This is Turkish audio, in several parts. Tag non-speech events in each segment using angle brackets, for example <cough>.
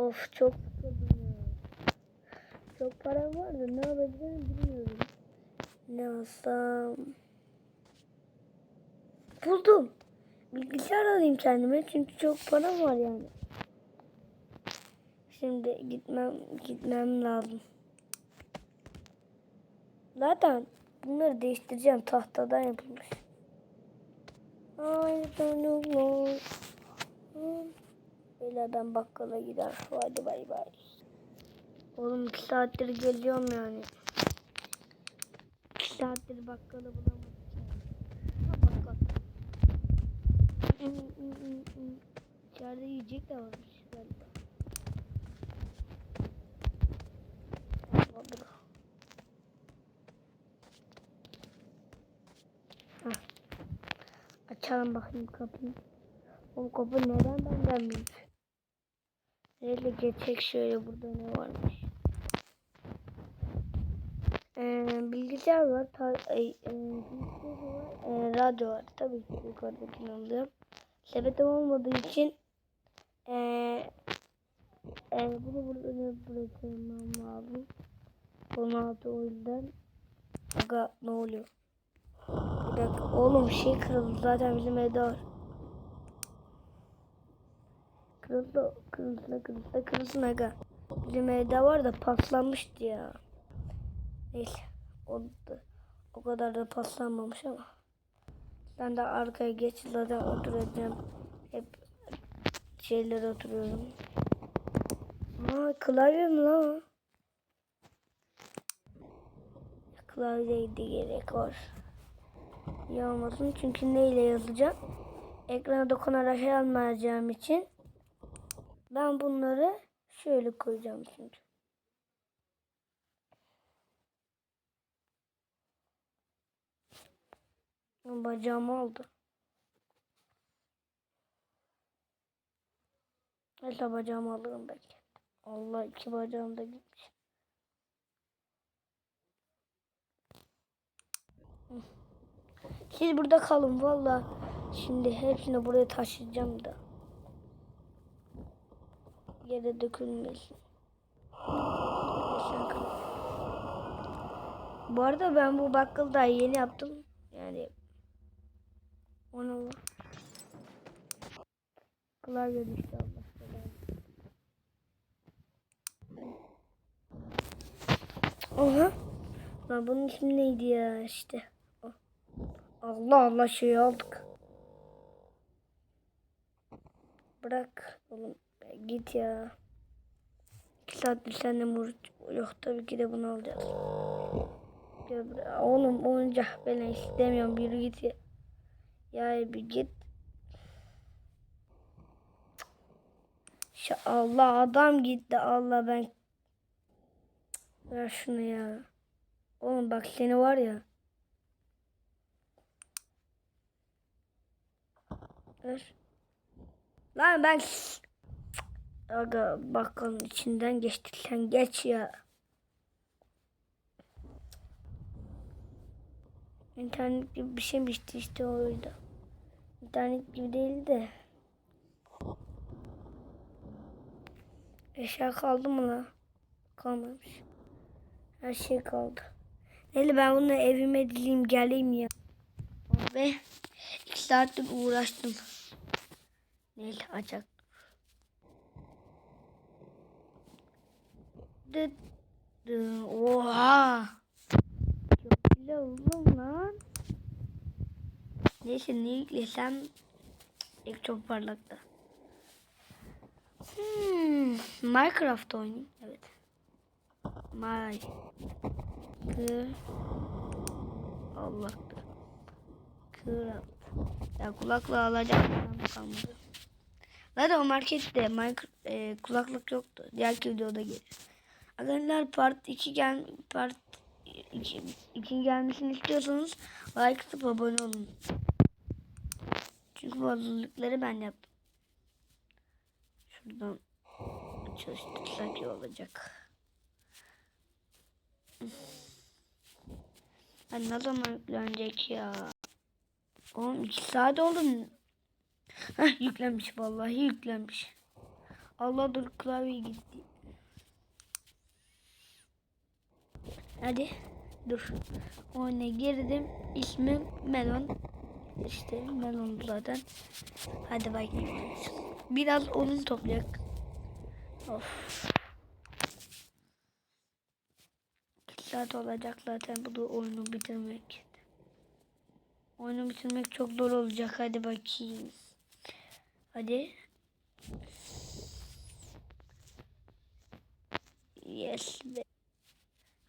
Of çok. Çok param var da ne yapacağımı bilmiyorum. Ne alsam? Buldum. Bilgisayar alayım kendime çünkü çok param var yani. Şimdi gitmem gitmem lazım. Zaten bunları değiştireceğim. Tahtadan yapılmış. Ay don't know. Böyle ben bakkala gider. Hadi bay bay. Oğlum iki saattir geliyorum yani. İki saattir bakkalı bulamadım. Bakkal. İçeride yiyecek de varmış galiba. Açalım bakayım kapıyı. O kapı neden benden büyük? Neyle geçecek şöyle burada ne varmış? Ee, bilgisayar var, ta, ay, e, bilgisayar var, e, radyo var. Tabii ki yukarıdakini alıyorum. Sepetim olmadığı için e, e, bunu burada ne bırakmam lazım. 16 o yüzden. Aga ne oluyor? Bir dakika oğlum şey kırıldı zaten bizim evde var. Kırıldı, kırıldı, kırıldı, kırılsın aga. Bizim evde var da paslanmıştı ya. Neyse. O, da, o kadar da paslanmamış ama. Ben de arkaya geç zaten oturacağım. Hep şeylere oturuyorum. Aa klavye mi lan o? Klavyeydi gerek var. İyi olmasın çünkü neyle yazacağım? Ekrana dokunarak şey almayacağım için ben bunları şöyle koyacağım şimdi. Bacağımı aldı. Neyse bacağımı alırım belki. Allah iki bacağım da gitmiş. Siz burada kalın valla. Şimdi hepsini buraya taşıyacağım da. Yere dökülmesin. Bu arada ben bu bakkalı daha yeni yaptım. Yani onu klavye düştü. Oha. Lan bunun ismi neydi ya işte. Allah Allah şey aldık. Bırak oğlum git ya. İki saattir seninle uğraş- Yok tabii ki de bunu alacağız. Oğlum oyuncak ben istemiyorum. Yürü git ya. Ya bir git. Allah adam gitti. Allah ben. Ver şunu ya. Oğlum bak seni var ya. Ver. Lan ben Aga bakkalın içinden geçtik sen geç ya. İnternet gibi bir şeymişti işte o yüzden. İnternet gibi değil de. Eşya kaldı mı lan? Kalmamış. Her şey kaldı. Neyse ben bunu evime dileyim geleyim ya. Ve iki saattir uğraştım. Neyse açak. Dıt dı- Oha. Çok güzel oğlum lan. Neyse ne yüklesem ilk çok parlaktı. Hmm, Minecraft oynayayım. Evet. My. Kı. Allah'tır. Kırat. Ya kulaklığı alacağım. param kalmadı. Zaten o markette Minecraft, e, kulaklık yoktu. Diğerki videoda gelir. Arkadaşlar part 2 gel part 2, 2 gelmesini istiyorsanız like atıp abone olun. Çünkü bu hazırlıkları ben yaptım. Şuradan çalıştırsak iyi olacak. Ben ne zaman yüklenecek ya? Oğlum 2 saat oldu. Heh yüklenmiş vallahi yüklenmiş. Allah dur klavye gitti. Hadi dur. Oyuna girdim. İsmim Melon. İşte Melon zaten. Hadi bakayım. Biraz odun toplayak. Of. Saat olacak zaten bu oyunu bitirmek. Oyunu bitirmek çok zor olacak. Hadi bakayım. Hadi. Yes be.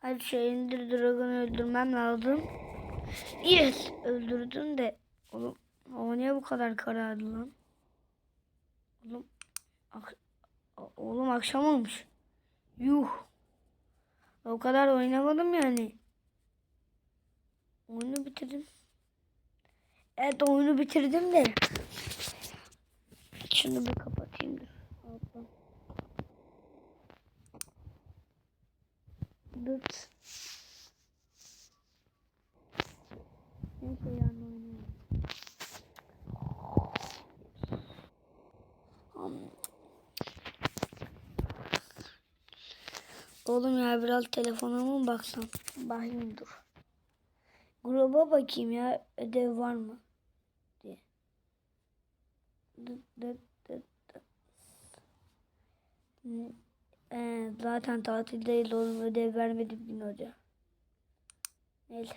Hadi şu Ender Dragon'u öldürmem lazım. Yes. Öldürdüm de. Oğlum hava niye bu kadar karardı lan? Oğlum. Ak Oğlum akşam olmuş. Yuh. O kadar oynamadım yani. Oyunu bitirdim. Evet oyunu bitirdim de. Şunu bir kapatayım. dur. Allah. Dıt. Neyse yani oynayalım. Oğlum ya biraz telefonuma mı baksam? Bakayım dur. Gruba bakayım ya ödev var mı? diye. Dıt dıt dıt dıt. Ee, zaten tatildeyiz oğlum ödev vermedi bin hoca. Neyse.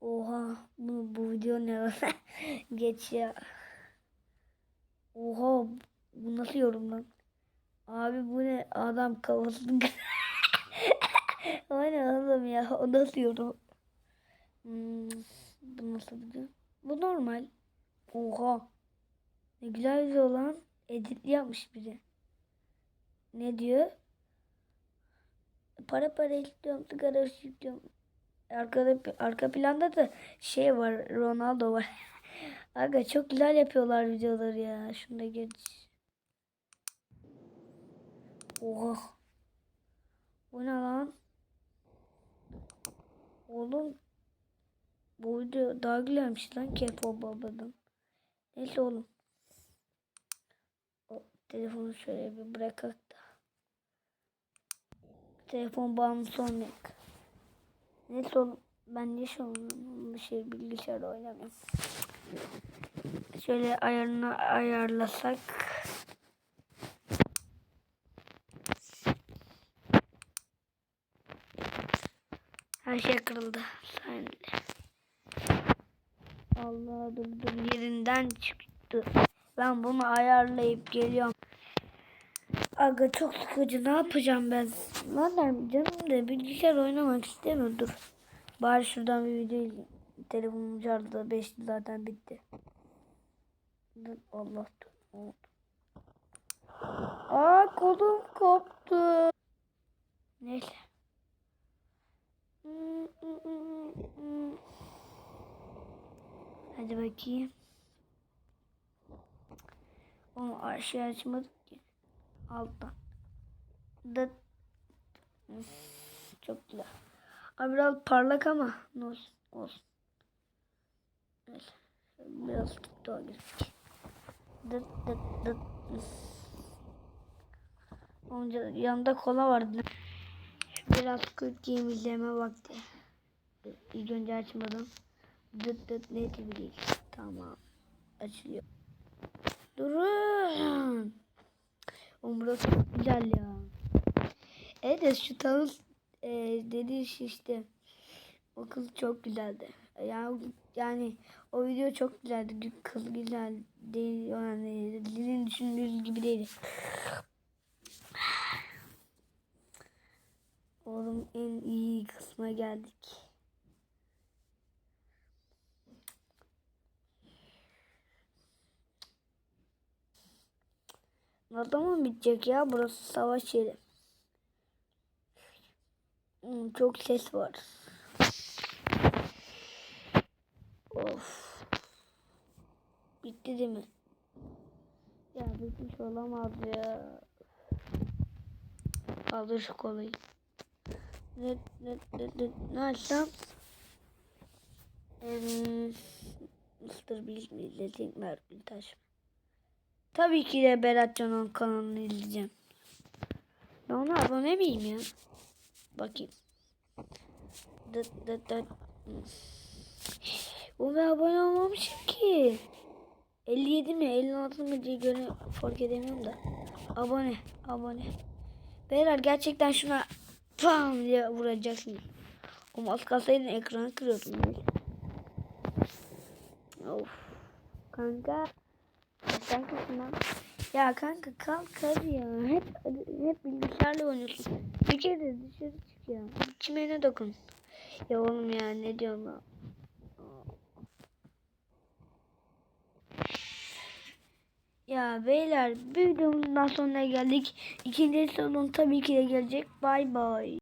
Oha bu, bu video ne? <laughs> Geç ya. Oha bu nasıl yorum lan? Abi bu ne adam kafasını <laughs> O ne oğlum ya o nasıl yorum? Hmm, bu nasıl video? Bu normal. Oha. Ne güzel video lan. Editli yapmış biri. Ne diyor? Para para istiyorum, sigara istiyorum. Arkada, arka planda da şey var, Ronaldo var. <laughs> Aga çok güzel yapıyorlar videoları ya. Şunu da geç. Oha. Bu ne lan? Oğlum. Bu video daha güzelmiş lan K-pop babadan. Neyse oğlum. O, telefonu şöyle bir bırakak da. Telefon bağımlısı olmayak. Neyse oğlum. Ben an bir şey bilgisayarda oynamıyorum. Şöyle ayarını ayarlasak. Her şey kırıldı. Saniye. Allah dur dur yerinden çıktı. Ben bunu ayarlayıp geliyorum. Aga çok sıkıcı. Ne yapacağım ben? Vallahi canım da bilgisayar oynamak istemiyor. Dur. Bari şuradan bir video. Telefonum şarjda 5 zaten bitti. Dur Allah dur. Aa kolum koptu. Neyse. Hadi bakayım. Onu aşağı açmadık ki. Alttan. Dıt. Çok güzel. Abi biraz parlak ama olsun. olsun. Neyse. Biraz o gözük. Dıt dıt dıt. Onca yanında kola vardı. Biraz Squid Game izleme vakti. İlk önce açmadım. Dıt dıt ne gibi değil. Tamam. Açılıyor. Durun. Oğlum burası çok güzel ya. Evet şu tavuk e, dediği şey işte. O kız çok güzeldi. Yani, yani o video çok güzeldi. Kız güzel değil. Yani dilin düşündüğü gibi değil. Oğlum en iyi kısma geldik. Ne zaman bitecek ya? Burası savaş yeri. Hmm, çok ses var. Of. Bitti değil mi? Ya bitmiş olamaz ya. Aldır şu. Ne ne ne ne ne açsam? Mr. Beast mi izledik Merkül Taş mı? Tabii ki de Berat Canan kanalını izleyeceğim. Ben ona abone miyim ya? Bakayım. Dıt dıt dıt. O ben abone olmamışım ki. 57 mi 56 mı diye göre fark edemiyorum da. Abone abone. Beyler gerçekten şuna pam diye vuracaksın. O az kalsaydın ekranı kırıyordum. böyle. Of. Kanka. Sen kısmına. Ya kanka kalk hadi ya. Hep hep bilgisayarla oynuyorsun. Bir kere dışarı çık ya. Çimene dokun. Ya oğlum ya ne diyorum ben. Ya beyler bir videomuzdan sonuna geldik. İkinci sezon tabii ki de gelecek. Bay bay.